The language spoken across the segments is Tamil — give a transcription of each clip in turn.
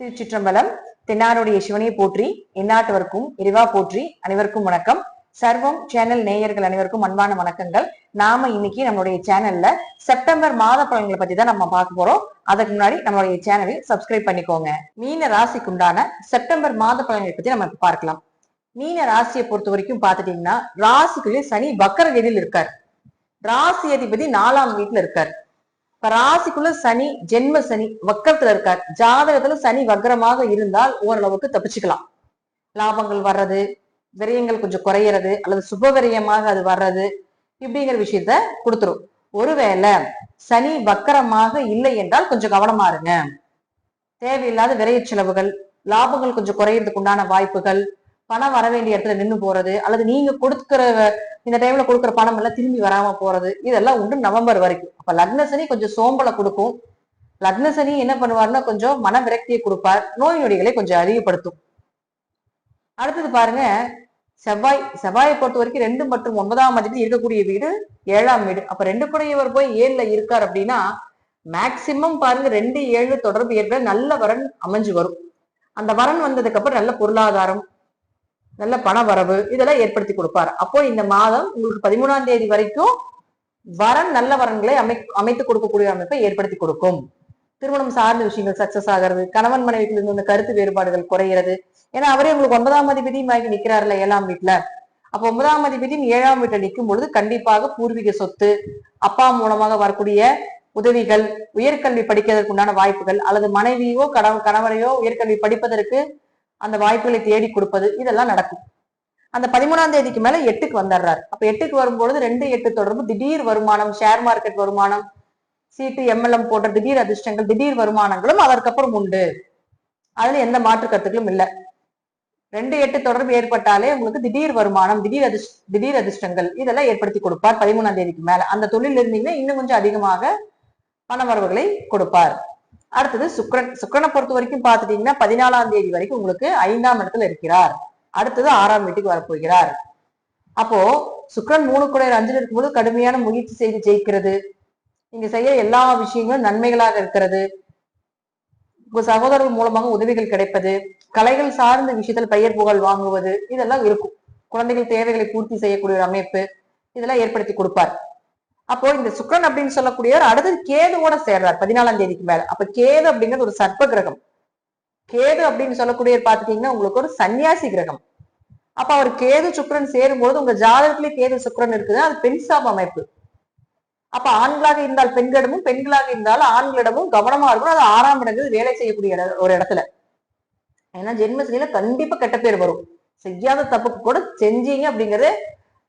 திருச்சிற்றம்பலம் தென்னாருடைய சிவனையை போற்றி எந்நாட்டவர்க்கும் இறைவா போற்றி அனைவருக்கும் வணக்கம். சர்வம் சேனல் நேயர்கள் அனைவருக்கும் அன்பான வணக்கங்கள். நாம இன்னைக்கு நம்மளுடைய சேனல்ல செப்டம்பர் மாத பலன்களை பத்தி தான் நம்ம பார்க்க போறோம். அதுக்கு முன்னாடி நம்மளுடைய சேனலை சப்ஸ்கிரைப் பண்ணிக்கோங்க. மீன ராசிக்கு உண்டான செப்டம்பர் மாத பலன்களை பத்தி நம்ம பார்க்கலாம். மீன ராசியை பொறுத்த வரைக்கும் பார்த்துட்டீங்கன்னா ராசிக்குள்ளே சனி வக்கர கதியில் இருக்கார். ராசி அதிபதி நாலாம் வீட்டுல இருக்கார். ராசிக்குள்ள சனி ஜென்ம சனி வக்கரத்துல இருக்கார். ஜாதகத்துல சனி வக்கரமாக இருந்தால் ஓரளவுக்கு தப்பிச்சுக்கலாம். லாபங்கள் வர்றது விரயங்கள் கொஞ்சம் குறையிறது அல்லது சுப விரயமாக அது வர்றது இப்படிங்கிற விஷயத்த கொடுத்துரும். ஒருவேளை சனி வக்கரமாக இல்லை என்றால் கொஞ்சம் கவனமா இருங்க. தேவையில்லாத விரைய செலவுகள் லாபங்கள் கொஞ்சம் குறையறதுக்கு உண்டான வாய்ப்புகள் பணம் வர வேண்டிய இடத்துல நின்னு போறது அல்லது நீங்க கொடுக்குற இந்த டைம்ல கொடுக்குற பணம் எல்லாம் திரும்பி வராம போறது இதெல்லாம் உண்டு நவம்பர் வரைக்கும். அப்ப லக்னசனி கொஞ்சம் சோம்பலை கொடுக்கும். லக்னசனி என்ன பண்ணுவாருன்னா கொஞ்சம் மன விரக்தியை கொடுப்பார் நோய் நொடிகளை கொஞ்சம் அதிகப்படுத்தும். அடுத்தது பாருங்க செவ்வாய் செவ்வாயை பொறுத்த வரைக்கும் ரெண்டு மற்றும் ஒன்பதாம் மதிப்பு இருக்கக்கூடிய வீடு ஏழாம் வீடு. அப்ப ரெண்டு கூடையவர் போய் ஏழுல இருக்கார் அப்படின்னா மேக்சிமம் பாருங்க ரெண்டு ஏழு தொடர்பு ஏற்பட நல்ல வரன் அமைஞ்சு வரும். அந்த வரன் வந்ததுக்கு அப்புறம் நல்ல பொருளாதாரம் நல்ல பண வரவு இதெல்லாம் ஏற்படுத்தி கொடுப்பார். அப்போ இந்த மாதம் உங்களுக்கு பதிமூணாம் தேதி வரைக்கும் வரன் நல்ல வரன்களை அமை அமைத்து கொடுக்கக்கூடிய அமைப்பை ஏற்படுத்தி கொடுக்கும். திருமணம் சார்ந்த விஷயங்கள் சக்சஸ் ஆகிறது கணவன் மனைவிக்குள்ள இருந்து இந்த கருத்து வேறுபாடுகள் குறையிறது. ஏன்னா அவரே உங்களுக்கு ஒன்பதாம் அதிபதியும் ஆகி நிக்கிறாருல ஏழாம் வீட்டுல அப்ப ஒன்பதாம் அதிபதியும் ஏழாம் வீட்டுல நிற்கும் பொழுது கண்டிப்பாக பூர்வீக சொத்து அப்பா மூலமாக வரக்கூடிய உதவிகள் உயர்கல்வி படிக்கிறதுக்கு உண்டான வாய்ப்புகள் அல்லது மனைவியோ கணவன் கணவரையோ உயர்கல்வி படிப்பதற்கு அந்த வாய்ப்புகளை தேடி கொடுப்பது இதெல்லாம் நடக்கும். அந்த பதிமூணாம் தேதிக்கு மேல எட்டுக்கு வந்துடுறாரு. அப்ப எட்டுக்கு வரும்பொழுது ரெண்டு எட்டு தொடர்பு திடீர் வருமானம் ஷேர் மார்க்கெட் வருமானம் சீட்டு எம்எல்எம் போன்ற திடீர் அதிர்ஷ்டங்கள் திடீர் வருமானங்களும் அதற்கப்புறம் உண்டு. அதுல எந்த மாற்று கருத்துக்களும் இல்லை. ரெண்டு எட்டு தொடர்பு ஏற்பட்டாலே உங்களுக்கு திடீர் வருமானம் திடீர் அதிர்ஷ் திடீர் அதிர்ஷ்டங்கள் இதெல்லாம் ஏற்படுத்தி கொடுப்பார் பதிமூணாம் தேதிக்கு மேல. அந்த தொழில் இருந்தீங்கன்னா இன்னும் கொஞ்சம் அதிகமாக பணவரவுகளை கொடுப்பார். அடுத்தது சுக்ரன் சுக்ரனை பொறுத்த வரைக்கும் பார்த்துட்டீங்கன்னா பதினாலாம் தேதி வரைக்கும் உங்களுக்கு ஐந்தாம் இடத்துல இருக்கிறார். அடுத்தது ஆறாம் வீட்டுக்கு வரப்போகிறார். அப்போ சுக்ரன் மூணு கூட அஞ்சில் இருக்கும்போது கடுமையான முயற்சி செய்து ஜெயிக்கிறது. நீங்க செய்ய எல்லா விஷயங்களும் நன்மைகளாக இருக்கிறது. உங்க சகோதரர்கள் மூலமாக உதவிகள் கிடைப்பது. கலைகள் சார்ந்த விஷயத்தில் பெயர் புகழ் வாங்குவது இதெல்லாம் இருக்கும். குழந்தைகள் தேவைகளை பூர்த்தி செய்யக்கூடிய ஒரு அமைப்பு இதெல்லாம் ஏற்படுத்தி கொடுப்பார். அப்போ இந்த சுக்ரன் அப்படின்னு சொல்லக்கூடியவர் அடுத்தது கேதுவோட சேர்றார் பதினாலாம் தேதிக்கு மேல. அப்ப கேது அப்படிங்கிறது ஒரு சர்ப்ப கிரகம். கேது அப்படின்னு சொல்லக்கூடியவர் பாத்துட்டீங்கன்னா உங்களுக்கு ஒரு சன்னியாசி கிரகம். அப்ப அவர் கேது சுக்கரன் சேரும்போது உங்க ஜாதகத்திலே கேது சுக்ரன் இருக்குது அது பெண் சாப அமைப்பு. அப்ப ஆண்களாக இருந்தால் பெண்களிடமும் பெண்களாக இருந்தாலும் ஆண்களிடமும் கவனமா இருக்கும் அது ஆறாம் இடங்கிறது வேலை செய்யக்கூடிய ஒரு இடத்துல. ஏன்னா ஜென்மசனியில கண்டிப்பா கெட்ட பேர் வரும். செய்யாத தப்புக்கு கூட செஞ்சீங்க அப்படிங்கறது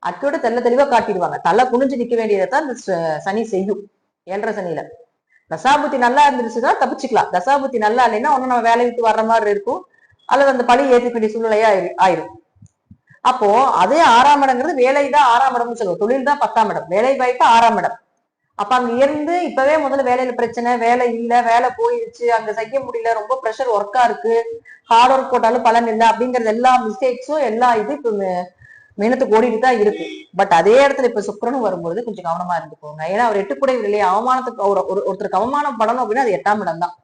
அக்கோட தெல்ல தெளிவா காட்டிடுவாங்க. தலை குனிஞ்சு நிக்க வேண்டியதை தான் இந்த ச- சனி செய்யும். ஏழரை சனியில. தசாபுத்தி நல்லா இருந்துச்சுன்னா தப்பிச்சுக்கலாம். தசாபுத்தி நல்லா இல்லைன்னா ஒண்ணு நம்ம வேலை விட்டு வர்ற மாதிரி இருக்கும். அல்லது அந்த பழி ஏற்றுக்க வேண்டிய சூழ்நிலையா ஆயிரும். அப்போ அதே ஆறாம் இடங்கிறது வேலை தான் ஆறாம் இடம்னு சொல்லுவோம். தொழில் தான் பத்தாம் இடம். வேலை வாய்ப்பு ஆறாம் இடம். அப்ப அங்க இருந்து இப்பவே முதல்ல வேலையில பிரச்சனை வேலை இல்ல வேலை போயிருச்சு அங்க செய்ய முடியல ரொம்ப ப்ரெஷர் ஒர்க்கா இருக்கு. ஹார்ட் ஒர்க் போட்டாலும் பலன் இல்லை அப்படிங்கறது எல்லா மிஸ்டேக்ஸும் எல்லா இது இப்ப மீனத்துக்கு ஓடிட்டு தான் இருக்கு. பட் அதே இடத்துல இப்ப சுக்கரனும் வரும்போது கொஞ்சம் கவனமா இருந்துக்கோங்க. ஏன்னா அவர் எட்டுக்குடை இல்லையா அவமானத்துக்கு ஒரு ஒரு- ஒருத்தருக்கு அவமானம் படணும் அப்படின்னா அது எட்டாம் இடம் தான்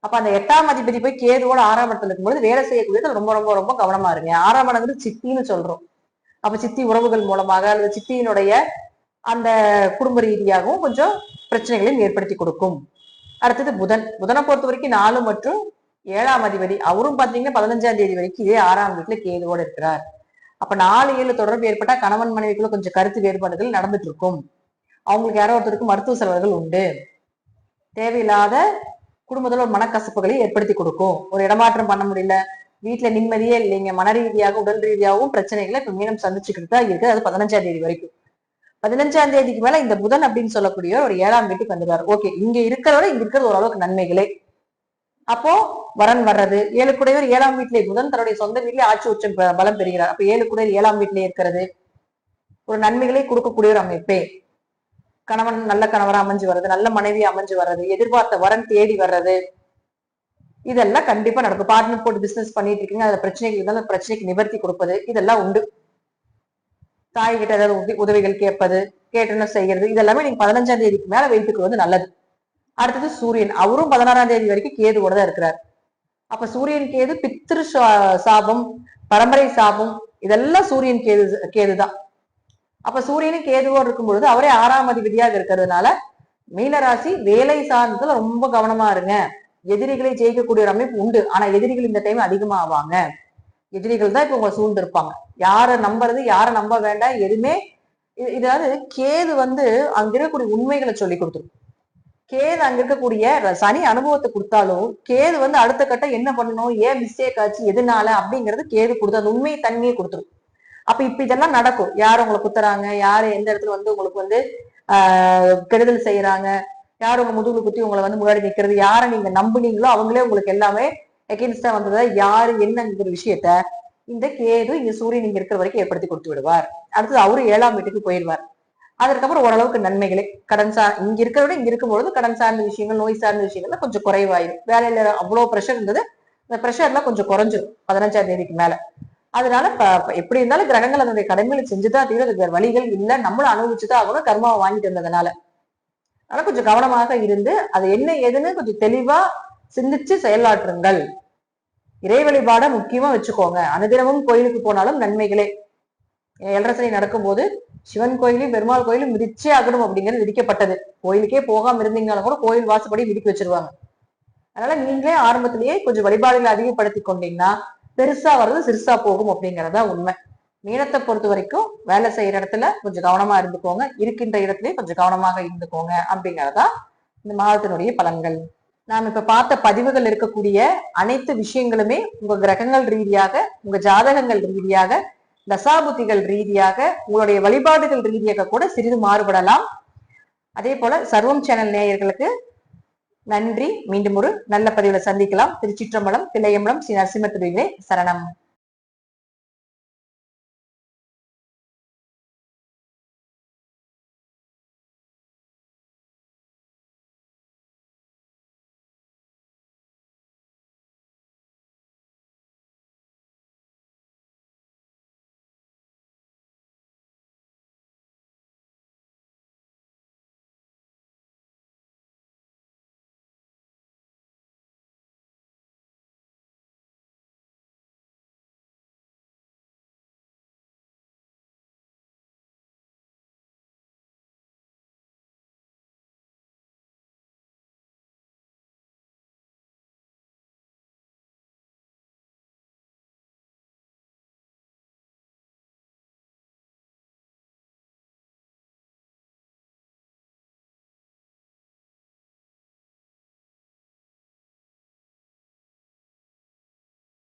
அப்ப அந்த எட்டாம் அதிபதி போய் கேதுவோட ஆறாம் இடத்துல இருக்கும்போது வேலை செய்யக்கூடியது ரொம்ப ரொம்ப ரொம்ப கவனமா இருங்க. ஆறாம் இடங்கிறது சித்தின்னு சொல்றோம். அப்ப சித்தி உறவுகள் மூலமாக அல்லது சித்தியினுடைய அந்த குடும்ப ரீதியாகவும் கொஞ்சம் பிரச்சனைகளையும் ஏற்படுத்தி கொடுக்கும். அடுத்தது புதன். புதனை பொறுத்த வரைக்கும் நாலு மற்றும் ஏழாம் அதிபதி. அவரும் பாத்தீங்கன்னா பதினஞ்சாம் தேதி வரைக்கும் இதே ஆறாம் வீட்டுல கேதுவோட இருக்கிறார். அப்ப நாலு ஏழு தொடர்பு ஏற்பட்டா கணவன் மனைவிக்குள்ள கொஞ்சம் கருத்து வேறுபாடுகள் நடந்துட்டு இருக்கும் அவங்களுக்கு யாரோ ஒருத்தருக்கு மருத்துவ செலவுகள் உண்டு. தேவையில்லாத குடும்பத்துல ஒரு மனக்கசப்புகளை ஏற்படுத்தி கொடுக்கும். ஒரு இடமாற்றம் பண்ண முடியல. வீட்டுல நிம்மதியே இல்லைங்க. மன ரீதியாக உடல் ரீதியாகவும் பிரச்சனைகளை இப்ப மீனம் சந்திச்சுக்கிட்டு தான் இருக்கு. அது பதினஞ்சாம் தேதி வரைக்கும். பதினஞ்சாம் தேதிக்கு மேல இந்த புதன் அப்படின்னு சொல்லக்கூடிய ஒரு ஏழாம் வீட்டுக்கு வந்துடுவார் ஓகே. இங்க இருக்கிறவரை இங்க இருக்கிறது ஓரளவுக்கு நன்மைகளே. அப்போ வரன் வர்றது ஏழு குடையவர் ஏழாம் வீட்டிலே புதன் தன்னுடைய சொந்த வீட்டிலே ஆட்சி உச்சம் பலம் பெறுகிறார். அப்ப ஏழு குடையர் ஏழாம் வீட்டிலே இருக்கிறது. ஒரு நன்மைகளை கொடுக்கக்கூடிய ஒரு அமைப்பே. கணவன் நல்ல கணவரா அமைஞ்சு வர்றது நல்ல மனைவி அமைஞ்சு வர்றது எதிர்பார்த்த வரன் தேடி வர்றது. இதெல்லாம் கண்டிப்பா நடக்கும். பார்ட்னர் போட்டு பிசினஸ் பண்ணிட்டு இருக்கீங்க அதுல பிரச்சனைகள் இருந்தாலும் அந்த பிரச்சனைக்கு நிவர்த்தி கொடுப்பது இதெல்லாம் உண்டு. தாய் கிட்ட ஏதாவது உதவி- உதவிகள் கேட்பது கேட்டுன்னு செய்யறது இதெல்லாமே நீங்க பதினஞ்சாம் தேதிக்கு மேல வந்து நல்லது. அடுத்தது சூரியன். அவரும் பதினாறாம் தேதி வரைக்கும் கேதுவோட தான் இருக்கிறார். அப்ப சூரியன் கேது பித்ரு சா- சாபம் பரம்பரை சாபம் இதெல்லாம் சூரியன் கேது கேதுதான். அப்ப சூரியனும் கேதுவோடு இருக்கும் பொழுது அவரே ஆறாம் அதிபதியாக இருக்கிறதுனால மீனராசி வேலை சார்ந்ததுல ரொம்ப கவனமா இருங்க. எதிரிகளை ஜெயிக்கக்கூடிய ஒரு அமைப்பு உண்டு. ஆனா எதிரிகள் இந்த டைம் அதிகமா ஆவாங்க எதிரிகள் தான் இப்ப உங்களை சூழ்ந்திருப்பாங்க. யாரை நம்புறது யாரை நம்ப வேண்டாம் எதுவுமே இது- இதாவது கேது வந்து அங்க இருக்கக்கூடிய உண்மைகளை சொல்லி கொடுத்துரும். கேது அங்க இருக்கக்கூடிய சனி அனுபவத்தை கொடுத்தாலும் கேது வந்து அடுத்த கட்டம் என்ன பண்ணணும்? ஏன் மிஸ்டேக் ஆச்சு? எதனால? அப்படிங்கறது கேது கொடுத்து அந்த உண்மை தன்மையை கொடுத்துரும். அப்ப இப்ப இதெல்லாம் நடக்கும். யார் உங்களை குத்துறாங்க? யாரு எந்த இடத்துல வந்து உங்களுக்கு வந்து ஆஹ் கெடுதல் செய்யறாங்க? யார் உங்க முதுகுல குத்தி உங்களை வந்து முன்னாடி நிக்கிறது? யாரை நீங்க நம்புனீங்களோ அவங்களே உங்களுக்கு எல்லாமே எகென்ஸ்டா வந்ததை யாரு என்னங்கிற விஷயத்த இந்த கேது இங்க சூரியன் இங்க இருக்கிற வரைக்கும் ஏற்படுத்தி கொடுத்து விடுவார். அடுத்தது அவரு ஏழாம் வீட்டுக்கு போயிடுவார். அதற்கப்புறம் ஓரளவுக்கு நன்மைகளே கடன் சார் இங்க இருக்கிறத விட இங்க இருக்கும்பொழுது கடன் சார்ந்த விஷயங்கள் நோய் சார்ந்த விஷயங்கள்லாம் கொஞ்சம் குறைவாயிரும். வேலையில அவ்வளவு ப்ரெஷர் இருந்தது. இந்த ப்ரெஷர்லாம் கொஞ்சம் குறைஞ்சிரும் பதினஞ்சாம் தேதிக்கு மேல. அதனால எப்படி இருந்தாலும் கிரகங்கள் அதனுடைய கடமைகளை செஞ்சுதான் தீவிர அதுக்கு வழிகள் இல்லை. நம்மளும் அனுபவிச்சுதான் ஆகணும். கர்மாவை வாங்கிட்டு இருந்ததுனால ஆனா கொஞ்சம் கவனமாக இருந்து அது என்ன ஏதுன்னு கொஞ்சம் தெளிவா சிந்திச்சு செயலாற்றுங்கள். இறை வழிபாட முக்கியமா வச்சுக்கோங்க. அனுதினமும் கோயிலுக்கு போனாலும் நன்மைகளே. எல்ரசனை நடக்கும்போது சிவன் கோயிலையும் பெருமாள் கோயிலும் மிதிச்சே ஆகணும் அப்படிங்கிறது விதிக்கப்பட்டது. கோயிலுக்கே போகாம இருந்தீங்கனாலும் கூட கோயில் வாசப்படி மிதிக்க வச்சிருவாங்க. அதனால நீங்களே ஆரம்பத்திலேயே கொஞ்சம் வழிபாடுகளை அதிகப்படுத்தி கொண்டீங்கன்னா பெருசா வர்றது சிறுசா போகும் அப்படிங்கறதா உண்மை. மீனத்தை பொறுத்த வரைக்கும் வேலை செய்யற இடத்துல கொஞ்சம் கவனமா இருந்துக்கோங்க. இருக்கின்ற இடத்துலயே கொஞ்சம் கவனமாக இருந்துக்கோங்க அப்படிங்கறதா இந்த மாதத்தினுடைய பலன்கள். நாம் இப்ப பார்த்த பதிவுகள் இருக்கக்கூடிய அனைத்து விஷயங்களுமே உங்க கிரகங்கள் ரீதியாக உங்க ஜாதகங்கள் ரீதியாக தசாபுத்திகள் ரீதியாக உங்களுடைய வழிபாடுகள் ரீதியாக கூட சிறிது மாறுபடலாம். அதே போல சர்வம் சேனல் நேயர்களுக்கு நன்றி. மீண்டும் ஒரு நல்ல பதிவுல சந்திக்கலாம். திருச்சிற்றம்பலம் தில்லையம்பலம் ஸ்ரீ நரசிம்ம திருவிகளே சரணம்.